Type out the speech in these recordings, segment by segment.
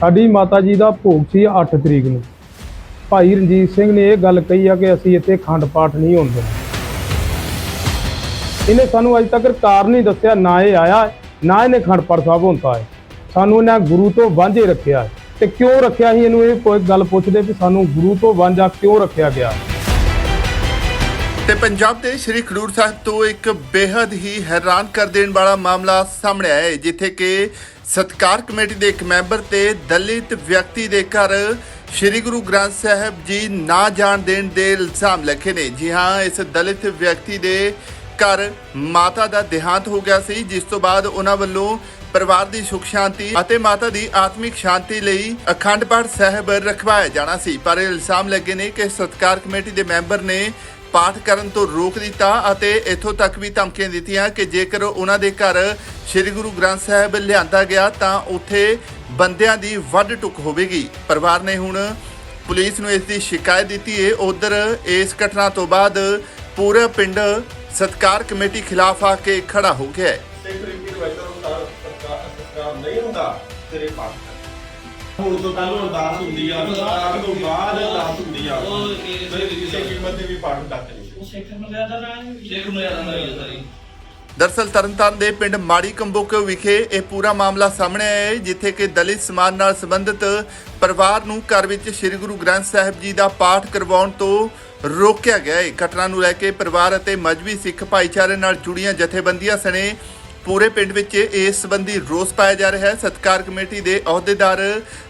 ਸਾਡੀ ਮਾਤਾ ਜੀ ਦਾ ਭੋਗ ਸੀ 8 ਤਰੀਕ ਨੂੰ। ਭਾਈ ਰਣਜੀਤ ਸਿੰਘ ਨੇ ਇਹ ਗੱਲ ਕਹੀ ਆ ਕਿ ਅਸੀਂ ਇੱਥੇ ਖੰਡ ਪਾਠ ਨਹੀਂ ਹੋਣ ਦੇਣਾ। ਇਹਨੇ ਸਾਨੂੰ ਅਜੇ ਤੱਕ ਕਾਰਨ ਨਹੀਂ ਦੱਸਿਆ, ਨਾ ਇਹ ਆਇਆ ਨਾ ਇਹਨੇ ਖੰਡ ਪਾਠ ਸਾਹਿਬ ਹੁੰਦਾ ਹੈ। ਸਾਨੂੰ ਇਹਨਾਂ ਗੁਰੂ ਤੋਂ ਵਾਂਝੇ ਰੱਖਿਆ ਹੈ। ਤੇ ਕਿਉਂ ਰੱਖਿਆ ਸੀ? ਇਹਨੂੰ ਇਹ ਕੋਈ ਗੱਲ ਪੁੱਛਦੇ ਕਿ ਸਾਨੂੰ ਗੁਰੂ ਤੋਂ ਵਾਂਝਾ ਕਿਉਂ ਰੱਖਿਆ ਗਿਆ? ਤੇ ਪੰਜਾਬ ਦੇ ਸ੍ਰੀ ਖਡੂਰ ਸਾਹਿਬ ਤੋਂ ਇੱਕ ਬੇहद ਹੀ ਹੈਰਾਨ ਕਰ ਦੇਣ ਵਾਲਾ ਮਾਮਲਾ ਸਾਹਮਣੇ ਆਇਆ ਹੈ, ਜਿੱਥੇ ਕਿ ਸਤਕਾਰ ਕਮੇਟੀ ਦੇ ਇੱਕ ਮੈਂਬਰ ਤੇ ਦਲਿਤ ਵਿਅਕਤੀ ਦੇ ਘਰ ਸ੍ਰੀ ਗੁਰੂ ਗ੍ਰੰਥ ਸਾਹਿਬ ਜੀ ਨਾ ਜਾਣ ਦੇਣ ਦੇ ਇਲਜ਼ਾਮ ਲੱਗੇ ਨੇ। ਜੀ ਹਾਂ, ਇਸ ਦਲਿਤ ਵਿਅਕਤੀ ਦੇ ਘਰ ਮਾਤਾ ਦਾ ਦੇਹਾਂਤ ਹੋ ਗਿਆ ਸੀ, ਜਿਸ ਤੋਂ ਬਾਅਦ ਉਹਨਾਂ ਵੱਲੋਂ ਪਰਿਵਾਰ ਦੀ ਸੁਖ ਸ਼ਾਂਤੀ ਅਤੇ ਮਾਤਾ ਦੀ ਆਤਮਿਕ ਸ਼ਾਂਤੀ ਲਈ ਅਖੰਡ ਪਾਠ ਸਾਹਿਬ ਰਖਵਾਇਆ ਜਾਣਾ ਸੀ। ਪਰ ਇਲਜ਼ਾਮ ਲੱਗੇ ਨੇ ਕਿ ਸਤਕਾਰ ਕਮੇਟੀ ਦੇ ਮੈਂਬਰ ਨੇ ਪਾਠ ਕਰਨ ਤੋਂ ਰੋਕ ਦਿੱਤਾ ਅਤੇ ਇੱਥੋਂ ਤੱਕ ਵੀ ਧਮਕੀਆਂ ਦਿੱਤੀਆਂ ਕਿ ਜੇਕਰ ਉਹਨਾਂ ਦੇ ਘਰ ਸ੍ਰੀ ਗੁਰੂ ਗ੍ਰੰਥ ਸਾਹਿਬ ਲਿਆਂਦਾ ਗਿਆ ਤਾਂ ਉੱਥੇ ਬੰਦਿਆਂ ਦੀ ਵੱਢ ਟੁੱਕ ਹੋਵੇਗੀ। ਪਰਿਵਾਰ ਨੇ ਹੁਣ ਪੁਲਿਸ ਨੂੰ ਇਸ ਦੀ ਸ਼ਿਕਾਇਤ ਦਿੱਤੀ ਹੈ। ਉਧਰ ਇਸ ਘਟਨਾ ਤੋਂ ਬਾਅਦ ਪੂਰਾ ਪਿੰਡ ਸਤਕਾਰ ਕਮੇਟੀ ਖਿਲਾਫ ਆ ਕੇ ਖੜਾ ਹੋ ਗਿਆ ਹੈ। ਸਿੱਖ ਰੀਤੀ ਰਿਵਾਇਤਾਂ ਅਨੁਸਾਰ ਨਹੀਂ ਹੁੰਦਾ, ਤੇਰੇ ਪਾਠ ਹੁਣ ਤੋਂ ਪਹਿਲਾਂ ਅਰਦਾਸ ਹੁੰਦੀ ਆ ਅਰਦਾਸ ਤੋਂ ਬਾਅਦ ਅਰਦਾਸ ਹੁੰਦੀ ਆ। ਫਿਰ ਕਿਸੇ ਕੀਮਤ ਤੇ ਵੀ ਪਾਠ ਕਰਦੇ ਨਹੀਂ ਦਰਸਲ ਤਰਨਤਾਰਨ ਦੇ ਪਿੰਡ ਮਾੜੀ ਕੰਬੋਕੇ ਵਿਖੇ ਇਹ ਪੂਰਾ ਮਾਮਲਾ ਸਾਹਮਣੇ ਆਇਆ ਹੈ ਜਿੱਥੇ ਕਿ ਦਲਿਤ ਸਮਾਜ ਨਾਲ ਸੰਬੰਧਿਤ ਪਰਿਵਾਰ ਨੂੰ ਘਰ ਵਿੱਚ ਸ੍ਰੀ ਗੁਰੂ ਗ੍ਰੰਥ ਸਾਹਿਬ ਜੀ ਦਾ ਪਾਠ ਕਰਵਾਉਣ ਤੋਂ ਰੋਕਿਆ ਗਿਆ ਹੈ। ਘਟਨਾ ਨੂੰ ਲੈ ਕੇ ਪਰਿਵਾਰ ਅਤੇ ਮਜਬੀ ਸਿੱਖ ਭਾਈਚਾਰੇ ਨਾਲ ਜੁੜੀਆਂ ਜਥੇਬੰਦੀਆਂ ਸਣੇ ਪੂਰੇ ਪਿੰਡ ਵਿੱਚ ਇਸ ਸੰਬੰਧੀ ਰੋਸ ਪਾਇਆ ਜਾ ਰਿਹਾ ਹੈ। ਸਤਕਾਰ ਕਮੇਟੀ ਦੇ ਅਹੁਦੇਦਾਰ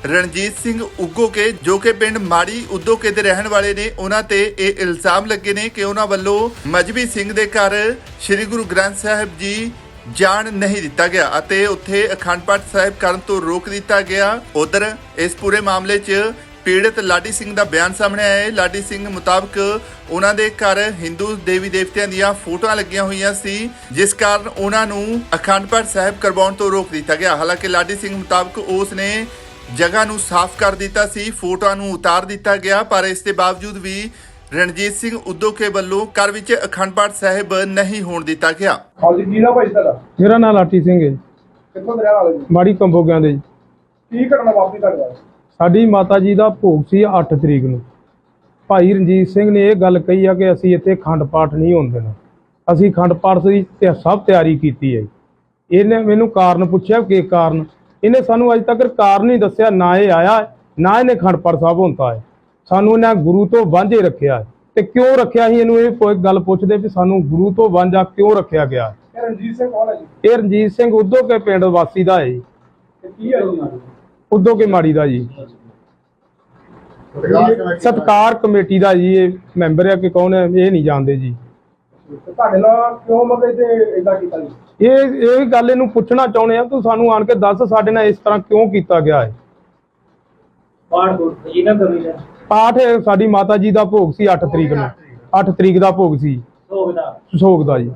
ਰਣਜੀਤ ਸਿੰਘ ਉਗੋਕੇ ਜੋ ਕਿ ਪਿੰਡ ਮਾੜੀ ਉਦੋਕੇ ਦੇ ਰਹਿਣ ਵਾਲੇ ਨੇ, ਉਹਨਾਂ ਤੇ ਇਹ ਇਲਜ਼ਾਮ ਲੱਗੇ ਨੇ ਕਿ ਉਹਨਾਂ ਵੱਲੋਂ ਮਜਬੀ ਸਿੰਘ ਦੇ ਘਰ ਸ੍ਰੀ ਗੁਰੂ ਗ੍ਰੰਥ ਸਾਹਿਬ ਜੀ ਜਾਣ ਨਹੀਂ ਦਿੱਤਾ ਗਿਆ ਅਤੇ ਉੱਥੇ ਅਖੰਡ ਪਾਠ ਸਾਹਿਬ ਕਰਨ ਤੋਂ ਰੋਕ ਦਿੱਤਾ ਗਿਆ। ਉਧਰ ਇਸ ਪੂਰੇ ਮਾਮਲੇ 'ਚ ਪੀੜਤ ਲਾਡੀ ਸਿੰਘ ਦਾ ਬਿਆਨ ਸਾਹਮਣੇ ਆਇਆ ਹੈ। ਲਾਡੀ ਸਿੰਘ ਮੁਤਾਬਕ ਉਹਨਾਂ ਦੇ ਘਰ ਹਿੰਦੂ ਦੇਵੀ ਦੇਵਤਿਆਂ ਦੀਆਂ ਫੋਟੋਆਂ ਲੱਗੀਆਂ ਹੋਈਆਂ ਸੀ ਜਿਸ ਕਾਰਨ ਉਹਨਾਂ ਨੂੰ ਅਖੰਡ ਪਾਠ ਸਾਹਿਬ ਕਰਵਾਉਣ ਤੋਂ ਰੋਕ ਦਿੱਤਾ ਗਿਆ। ਹਾਲਾਂਕਿ ਲਾਡੀ ਸਿੰਘ ਮੁਤਾਬਕ ਉਸ ਨੇ ਜਗ੍ਹਾ ਨੂੰ ਸਾਫ਼ ਕਰ ਦਿੱਤਾ ਸੀ ਫੋਟੋਆਂ ਨੂੰ ਉਤਾਰ ਦਿੱਤਾ ਗਿਆ ਪਰ ਇਸ ਦੇ ਬਾਵਜੂਦ ਵੀ ਰਣਜੀਤ ਸਿੰਘ ਉਦੋਕੇ ਵੱਲੋਂ ਘਰ ਵਿੱਚ ਅਖੰਡ ਪਾਠ ਸਾਹਿਬ ਨਹੀਂ ਹੋਣ ਦਿੱਤਾ ਗਿਆ। ਹਾਂਜੀ ਕੀ ਨਾ ਭਾਈ ਤੁਹਾਡਾ? ਮੇਰਾ ਨਾਂ ਲਾਟੀ ਸਿੰਘ ਹੈ ਕਿੱਥੋਂ ਦੇ ਰਹਿਣ ਵਾਲੇ ਜੀ? ਮਾੜੀ ਕੰਬੋਗਿਆਂ ਦੇ ਜੀ। ਕੀ ਘਟਨਾ ਵਾਪਰੀ ਤੁਹਾਡੇ ਨਾਲ? ਸਾਡੀ ਮਾਤਾ ਜੀ ਦਾ ਭੋਗ ਸੀ 8 ਤਰੀਕ ਨੂੰ। ਭਾਈ ਰਣਜੀਤ ਸਿੰਘ ਨੇ ਇਹ ਗੱਲ ਕਹੀ ਆ ਕਿ ਅਸੀਂ ਇੱਥੇ ਖੰਡ ਪਾਠ ਨਹੀਂ ਹੋਣ ਦੇਣਾ। ਅਸੀਂ ਖੰਡ ਪਾਠ ਦੀ ਸਭ ਤਿਆਰੀ ਕੀਤੀ ਹੈ। ਇਹਨੇ ਮੈਨੂੰ ਕਾਰਨ ਪੁੱਛਿਆ ਕਿ ਕਾਰਨ? ਇਹਨੇ ਸਾਨੂੰ ਅਜੇ ਤੱਕ ਕਾਰਨ ਨਹੀਂ ਦੱਸਿਆ ਨਾ ਇਹ ਆਇਆ ਹੈ, ਨਾ ਇਹਨੇ ਖੰਡ ਪਾਠ ਸਾਹਿਬ ਹੁੰਦਾ ਹੈ। ਸਾਨੂੰ ਇਹਨਾਂ ਗੁਰੂ ਤੋਂ ਵਾਂਝੇ ਰੱਖਿਆ ਹੈ। ਤੇ ਕਿਉਂ ਰੱਖਿਆ ਸੀ ਇਹਨੂੰ ਇਹ ਕੋਈ ਗੱਲ ਪੁੱਛਦੇ ਵੀ ਸਾਨੂੰ ਗੁਰੂ ਤੋਂ ਵਾਂਝਾ ਕਿਉਂ ਰੱਖਿਆ ਗਿਆ ਰਣਜੀਤ ਸਿੰਘ ਕੌਣ ਹੈ ਜੀ? ਇਹ ਰਣਜੀਤ ਸਿੰਘ ਉਦੋਂ ਕੇ ਪਿੰਡ ਵਾਸੀ ਦਾ ਹੈ ਜੀ। ਤੇ ਕੀ ਹੈ ਜੀ ਉਦੋਂ ਕੇ ਮਾੜੀ ਦਾ ਜੀ। ਸਤਕਾਰ ਕਮੇਟੀ ਦਾ ਜੀ। ਇਹ ਮੈਂਬਰ ਹੈ ਕਿ ਕੌਣ ਹੈ ਇਹ ਨਹੀਂ ਜਾਣਦੇ ਜੀ। ਤੁਹਾਡੇ ਨਾਲ ਕਿਉਂ ਮਤਲਬ ਤੇ ਇਦਾਂ ਕੀਤਾ ਜੀ? ਇਹ ਇਹ ਗੱਲ ਇਹਨੂੰ ਪੁੱਛਣਾ ਚਾਹੁੰਦੇ ਆ ਤੂੰ ਸਾਨੂੰ ਆਣ ਕੇ ਦੱਸ ਸਾਡੇ ਨਾਲ ਇਸ ਤਰ੍ਹਾਂ ਕਿਉਂ ਕੀਤਾ ਗਿਆ ਹੈ। ਪਾਠ ਜੀ ਨਾ ਕਰੀ ਦਾ ਪਾਠ ਇਹ ਸਾਡੀ ਮਾਤਾ ਜੀ ਦਾ ਭੋਗ ਸੀ 8 ਤਰੀਕ ਨੂੰ। 8 ਤਰੀਕ ਦਾ ਭੋਗ ਸੀ। ਸੋਗ ਦਾ। ਠੀਕ ਹੈ ਜੀ।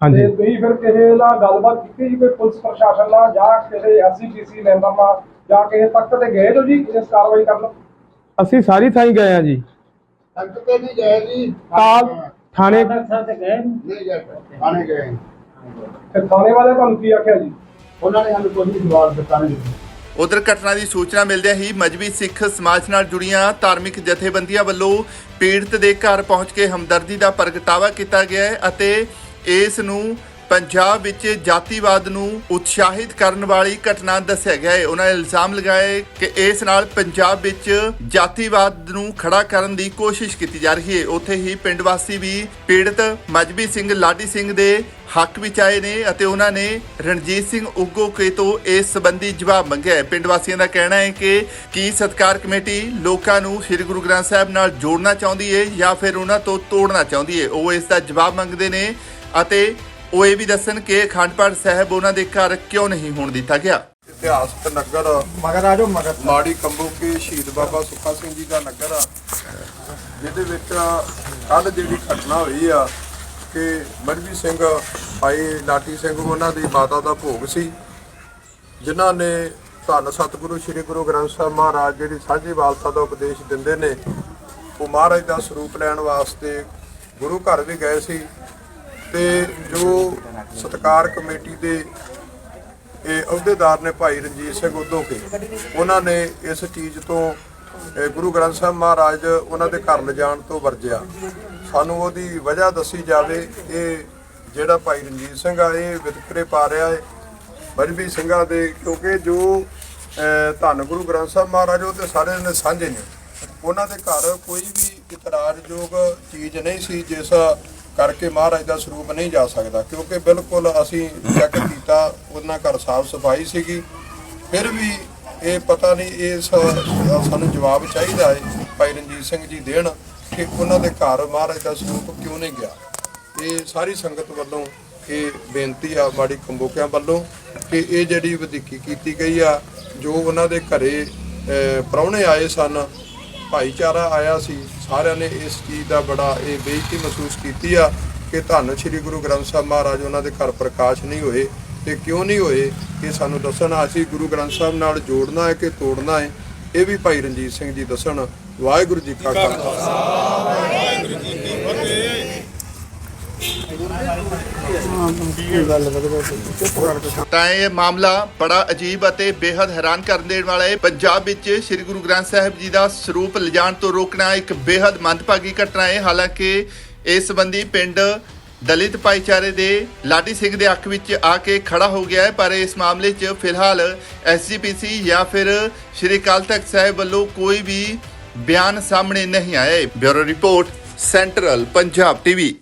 ਹਾਂਜੀ। ਤੇ ਤੁਸੀਂ ਫਿਰ ਕਿਸੇ ਨਾਲ ਗੱਲਬਾਤ ਕੀਤੀ ਜੀ ਕੋਈ ਪੁਲਿਸ ਪ੍ਰਸ਼ਾਸਨ ਨਾਲ ਜਾਂ ਕਿਸੇ ਐਸਜੀਪੀਸੀ ਮੈਂਬਰ ਨਾਲ ਜਾਂ ਕਿਸੇ ਤੱਕ ਤੇ ਗਏ ਹੋ ਜੀ ਇਸ ਕਾਰਵਾਈ ਕਰਨ ਅਸੀਂ ਸਾਰੀ ਥਾਂ ਹੀ ਗਏ ਆ ਜੀ। ਤੱਕ ਤੇ ਨਹੀਂ ਗਏ ਜੀ। ਕਾਲ ਥਾਣੇ ਤੱਕ ਸਾਥ ਗਏ ਨਹੀਂ ਗਏ ਆਣੇ ਗਏ। ਤੇ ਥਾਣੇ ਵਾਲੇ ਤੁਹਾਨੂੰ ਕੀ ਆਖਿਆ ਜੀ? ਉਹਨਾਂ ਨੇ ਸਾਨੂੰ ਕੋਈ ਜਵਾਬ ਦਿੱਤਾ ਨਹੀਂ ਉਧਰ ਘਟਨਾ ਦੀ ਸੂਚਨਾ ਮਿਲਦਿਆਂ ਹੀ ਮਜਬੀ ਸਿੱਖ ਸਮਾਜ ਨਾਲ ਜੁੜੀਆਂ ਧਾਰਮਿਕ ਜਥੇਬੰਦੀਆਂ ਵੱਲੋਂ ਪੀੜਤ ਦੇ ਘਰ ਪਹੁੰਚ ਕੇ ਹਮਦਰਦੀ ਦਾ ਪ੍ਰਗਟਾਵਾ ਕੀਤਾ ਗਿਆ ਹੈ ਅਤੇ ਇਸ ਨੂੰ ਪੰਜਾਬ ਵਿੱਚ ਜਾਤੀਵਾਦ ਨੂੰ ਉਤਸ਼ਾਹਿਤ ਕਰਨ ਵਾਲੀ ਘਟਨਾ ਦੱਸਿਆ ਗਿਆ ਹੈ। ਉਹਨਾਂ ਇਲਜ਼ਾਮ ਲਗਾਏ ਕਿ ਇਸ ਨਾਲ ਪੰਜਾਬ ਵਿੱਚ ਜਾਤੀਵਾਦ ਨੂੰ ਖੜਾ ਕਰਨ ਦੀ ਕੋਸ਼ਿਸ਼ ਕੀਤੀ ਜਾ ਰਹੀ ਹੈ। ਉੱਥੇ ਹੀ ਪਿੰਡ ਵਾਸੀ ਵੀ ਪੀੜਤ ਮਜਬੀ ਸਿੰਘ ਲਾਡੀ ਸਿੰਘ ਦੇ ਹੱਕ ਵਿੱਚ ਆਏ ਨੇ ਅਤੇ ਉਹਨਾਂ ਨੇ ਰਣਜੀਤ ਸਿੰਘ ਉਗੋਕੇ ਤੋਂ ਇਸ ਸੰਬੰਧੀ ਜਵਾਬ ਮੰਗਿਆ ਪਿੰਡ ਵਾਸੀਆਂ ਦਾ ਕਹਿਣਾ ਹੈ ਕਿ ਕੀ ਸਤਕਾਰ ਕਮੇਟੀ ਲੋਕਾਂ ਨੂੰ ਸ੍ਰੀ ਗੁਰੂ ਗ੍ਰੰਥ ਸਾਹਿਬ ਨਾਲ ਜੋੜਨਾ ਚਾਹੁੰਦੀ ਹੈ ਜਾਂ ਫਿਰ ਉਹਨਾਂ ਤੋਂ ਤੋੜਨਾ ਚਾਹੁੰਦੀ ਹੈ? ਉਹ ਇਸ ਦਾ ਜਵਾਬ ਮੰਗਦੇ ਨੇ ਅਤੇ ਉਹ ਇਹ ਵੀ ਦੱਸਣ ਕਿ ਅਖੰਡ ਪਾਠ ਸਾਹਿਬ ਉਹਨਾਂ ਦੇ ਘਰ ਕਿਉਂ ਨਹੀਂ ਹੋਣ ਦਿੱਤਾ ਗਿਆ। ਇਤਿਹਾਸਕ ਨਗਰ। ਮਗਰ ਆਜੋ ਮਗਰ। ਮਾੜੀ ਕੰਬੋਕੀ ਸ਼ਹੀਦ ਬਾਬਾ ਸੁੱਖਾ ਸਿੰਘ ਜੀ ਦਾ ਨਗਰ। ਆ ਜਿਹਦੇ ਵਿੱਚ ਕੱਲ ਜਿਹੜੀ ਘਟਨਾ ਹੋਈ ਆ ਕਿ ਮਰਵੀ ਸਿੰਘ ਭਾਈ ਲਾਟੀ ਸਿੰਘ ਉਹਨਾਂ ਦੀ ਮਾਤਾ ਦਾ ਭੋਗ ਸੀ। ਜਿਨ੍ਹਾਂ ਨੇ ਧੰਨ ਸਤਿਗੁਰੂ ਸ੍ਰੀ ਗੁਰੂ ਗ੍ਰੰਥ ਸਾਹਿਬ ਮਹਾਰਾਜ ਜਿਹੜੀ ਸਾਂਝੀ ਵਾਲਤਾ ਦਾ ਉਪਦੇਸ਼ ਦਿੰਦੇ ਨੇ ਉਹ ਮਹਾਰਾਜ ਦਾ ਸਰੂਪ ਲੈਣ ਵਾਸਤੇ ਗੁਰੂ ਘਰ ਵੀ ਗਏ ਸੀ। ਤੇ ਜੋ ਸਤਕਾਰ ਕਮੇਟੀ ਦੇ ਇਹ ਅਹੁਦੇਦਾਰ ਨੇ ਭਾਈ ਰਣਜੀਤ ਸਿੰਘ ਉਦੋਂ ਕੇ, ਉਹਨਾਂ ਨੇ ਇਸ ਚੀਜ਼ ਤੋਂ ਗੁਰੂ ਗ੍ਰੰਥ ਸਾਹਿਬ ਮਹਾਰਾਜ ਉਹਨਾਂ ਦੇ ਘਰ ਲਿਜਾਣ ਤੋਂ ਵਰਜਿਆ। ਸਾਨੂੰ ਉਹਦੀ ਵਜ੍ਹਾ ਦੱਸੀ ਜਾਵੇ, ਇਹ ਜਿਹੜਾ ਭਾਈ ਰਣਜੀਤ ਸਿੰਘ ਆ, ਇਹ ਵਿਤਕਰੇ ਪਾ ਰਿਹਾ ਹੈ ਮਜਬੀ ਸਿੰਘਾਂ ਦੇ, ਕਿਉਂਕਿ ਜੋ ਧੰਨ ਗੁਰੂ ਗ੍ਰੰਥ ਸਾਹਿਬ ਮਹਾਰਾਜ, ਉਹ ਤੇ ਸਾਰੇ ਨੇ ਸਾਂਝੇ ਨੇ। ਉਹਨਾਂ ਦੇ ਘਰ ਕੋਈ ਵੀ ਇਤਰਾਜ਼ਯੋਗ ਚੀਜ਼ ਨਹੀਂ ਸੀ, ਜਿਸ ਕਰਕੇ ਮਹਾਰਾਜ ਦਾ ਸਰੂਪ ਨਹੀਂ ਜਾ ਸਕਦਾ ਕਿਉਂਕਿ ਬਿਲਕੁਲ ਅਸੀਂ ਚੈੱਕ ਕੀਤਾ ਉਹਨਾਂ ਘਰ ਸਾਫ਼ ਸਫ਼ਾਈ ਸੀਗੀ। ਫਿਰ ਵੀ ਇਹ ਪਤਾ ਨਹੀਂ ਇਸ ਸਾਨੂੰ ਜਵਾਬ ਚਾਹੀਦਾ ਹੈ ਭਾਈ ਰਣਜੀਤ ਸਿੰਘ ਜੀ ਦੇਣ ਕਿ ਉਹਨਾਂ ਦੇ ਘਰ ਮਹਾਰਾਜ ਦਾ ਸਰੂਪ ਕਿਉਂ ਨਹੀਂ ਗਿਆ। ਇਹ ਸਾਰੀ ਸੰਗਤ ਵੱਲੋਂ ਇਹ ਬੇਨਤੀ ਆ ਮਾੜੀ ਕੰਬੋਕਿਆਂ ਵੱਲੋਂ ਕਿ ਇਹ ਜਿਹੜੀ ਵਧੀਕੀ ਕੀਤੀ ਗਈ ਆ ਜੋ ਉਹਨਾਂ ਦੇ ਘਰੇ ਅਹ, ਪ੍ਰਾਹੁਣੇ ਆਏ ਸਨ ਭਾਈਚਾਰਾ ਆਇਆ ਸੀ, ਸਾਰਿਆਂ ਨੇ ਇਸ ਚੀਜ਼ ਦਾ ਬੜਾ ਇਹ ਬੇਇੱਜ਼ਤੀ ਮਹਿਸੂਸ ਕੀਤੀ ਆ ਕਿ ਧੰਨ ਸ੍ਰੀ ਗੁਰੂ ਗ੍ਰੰਥ ਸਾਹਿਬ ਮਹਾਰਾਜ, ਉਹਨਾਂ ਦੇ ਘਰ ਪ੍ਰਕਾਸ਼ ਨਹੀਂ ਹੋਏ ਤੇ ਕਿਉਂ ਨਹੀਂ ਹੋਏ? ਇਹ ਸਾਨੂੰ ਦੱਸਣਾ ਅਸੀਂ ਗੁਰੂ ਗ੍ਰੰਥ ਸਾਹਿਬ ਨਾਲ ਜੋੜਨਾ ਹੈ ਕਿ ਤੋੜਨਾ ਹੈ? ਇਹ ਵੀ ਭਾਈ ਰਣਜੀਤ ਸਿੰਘ ਜੀ ਦੱਸਣ। ਵਾਹਿਗੁਰੂ ਜੀ ਕਾ ਖਾਲਸਾ। ਤਾਂ ਇਹ ਮਾਮਲਾ ਬੜਾ ਅਜੀਬ ਅਤੇ ਬੇहद ਹੈਰਾਨ ਕਰਨ ਦੇਣ ਵਾਲਾ ਹੈ। ਪੰਜਾਬ ਵਿੱਚ ਸ੍ਰੀ ਗੁਰੂ ਗ੍ਰੰਥ ਸਾਹਿਬ ਜੀ ਦਾ ਸਰੂਪ ਲਿਜਾਣ ਤੋਂ ਰੋਕਣਾ ਇੱਕ ਬੇहद ਮੰਦਭਾਗੀ ਘਟਨਾ ਹੈ। ਹਾਲਾਂਕਿ ਇਸ ਸੰਬੰਧੀ ਪਿੰਡ ਦਲਿਤ ਭਾਈਚਾਰੇ ਦੇ ਲਾਡੀ ਸਿੰਘ ਦੇ ਅੱਖ ਵਿੱਚ ਆ ਕੇ ਖੜਾ ਹੋ ਗਿਆ ਹੈ, ਪਰ ਇਸ ਮਾਮਲੇ 'ਚ ਫਿਲਹਾਲ ਐਸਜੀਪੀਸੀ ਜਾਂ ਫਿਰ ਸ਼੍ਰੀ ਕਾਲ ਤਖਤ ਸਾਹਿਬ ਵੱਲੋਂ ਕੋਈ ਵੀ ਬਿਆਨ ਸਾਹਮਣੇ ਨਹੀਂ ਆਇਆ bureau report, central Punjab TV.